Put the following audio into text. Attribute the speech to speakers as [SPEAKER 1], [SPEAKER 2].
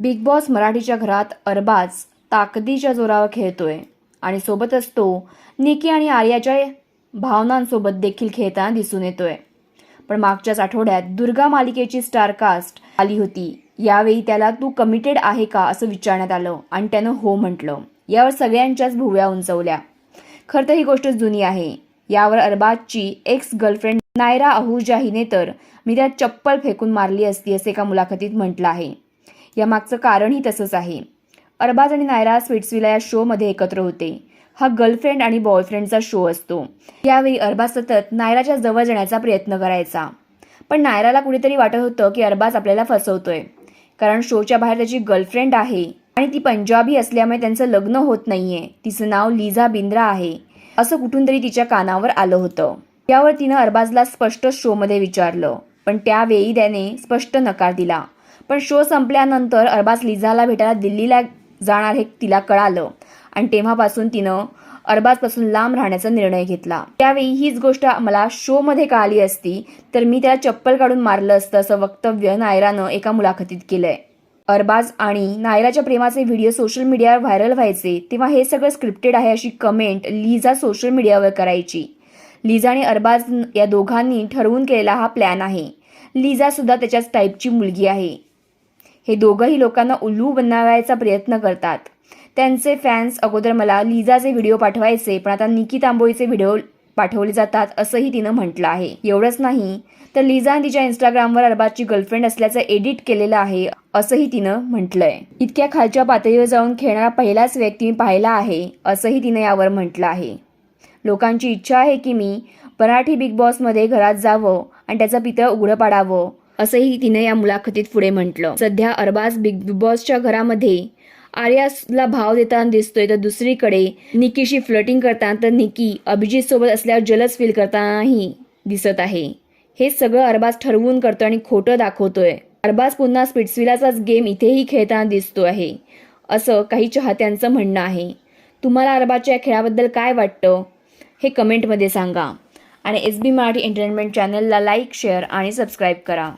[SPEAKER 1] Big boss मराठीच्या घरात अरबाज ताकदीच्या जोरावर खेळतोय आणि सोबतच तो निकी आणि आर्याच्या भावनांसोबत देखील खेळताना दिसून येतोय. पण मागच्याच आठवड्यात दुर्गा मालिकेची स्टार कास्ट आली होती. यावेळी त्याला तू कमिटेड आहे का असं विचारण्यात आलं आणि त्यानं हो म्हटलं. यावर सगळ्यांच्याच भुव्या उंचवल्या. खरं तर ही गोष्ट जुनी आहे. यावर अरबाजची एक्स गर्लफ्रेंड नायरा अहुजा हिने तर मी त्यात चप्पल फेकून मारली असती असे एका मुलाखतीत म्हटलं आहे. यामागचं कारणही तसंच आहे. अरबाज आणि नायरा स्वीट्सविला या शोमध्ये एकत्र होते. हा गर्लफ्रेंड आणि बॉयफ्रेंडचा शो असतो. यावेळी अरबाज सतत नायराच्या जवळ जाण्याचा प्रयत्न करायचा. पण नायराला कुठेतरी वाटत होतं की अरबाज आपल्याला फसवतोय. कारण शोच्या बाहेर त्याची गर्लफ्रेंड आहे आणि ती पंजाबी असल्यामुळे त्यांचं लग्न होत नाहीये. तिचं नाव लिझा बिंद्रा आहे. असं कुठून तरी तिच्या कानावर आलं होतं. यावर तिनं अरबाजला स्पष्ट शोमध्ये विचारलं. पण त्यावेळी त्याने स्पष्ट नकार दिला. पण शो संपल्यानंतर अरबाज लिझाला भेटायला दिल्लीला जाणार हे तिला कळालं. आणि तेव्हापासून तिनं अरबाजपासून लांब राहण्याचा निर्णय घेतला. त्यावेळी हीच गोष्ट मला शोमध्ये कळाली असती तर मी त्याला चप्पल काढून मारलं असतं असं वक्तव्य नायरानं एका मुलाखतीत केलंय. अरबाज आणि नायराच्या प्रेमाचे व्हिडिओ सोशल मीडियावर व्हायरल व्हायचे तेव्हा हे सगळं स्क्रिप्टेड आहे अशी कमेंट लिझा सोशल मीडियावर करायची. लिझा आणि अरबाज या दोघांनी ठरवून केलेला हा प्लॅन आहे. लिझा सुद्धा त्याच्याच टाईपची मुलगी आहे. हे दोघंही लोकांना उल्लू बनवायचा प्रयत्न करतात. त्यांचे फॅन्स अगोदर मला लिझाचे व्हिडिओ पाठवायचे पण आता निकी तांबोईचे व्हिडिओ पाठवले जातात असंही तिनं म्हटलं आहे. एवढंच नाही तर लिझाने तिच्या इंस्टाग्रामवर अरबाजची गर्लफ्रेंड असल्याचं एडिट केलेलं आहे असंही तिनं म्हटलंय. इतक्या खालच्या पातळीवर जाऊन खेळणारा पहिलाच व्यक्ती मी पाहिला आहे असंही तिनं यावर म्हटलं आहे. लोकांची इच्छा आहे की मी मराठी बिग बॉसमध्ये घरात जावं आणि त्याचं पितळ उघडं पाडावं असंही तिने या मुलाखतीत पुढे म्हटलं. सध्या अरबाज बिग बॉसच्या घरामध्ये आर्याला भाव देताना दिसतोय तर दुसरीकडे निकीशी फ्लटिंग करताना तर निकी अभिजित सोबत असल्यावर जलस फील करतानाही दिसत आहे. हे सगळं अरबाज ठरवून करतोय आणि खोटं दाखवतोय. अरबाज पुन्हा स्पिट्सविलाचाच गेम इथेही खेळताना दिसतो आहे असं काही चाहत्यांचं म्हणणं आहे. तुम्हाला अरबाजच्या या खेळाबद्दल काय वाटतं हे कमेंटमध्ये सांगा. आणि एस बी मराठी एंटरटेनमेंट चॅनलला लाईक शेअर आणि सबस्क्राईब करा.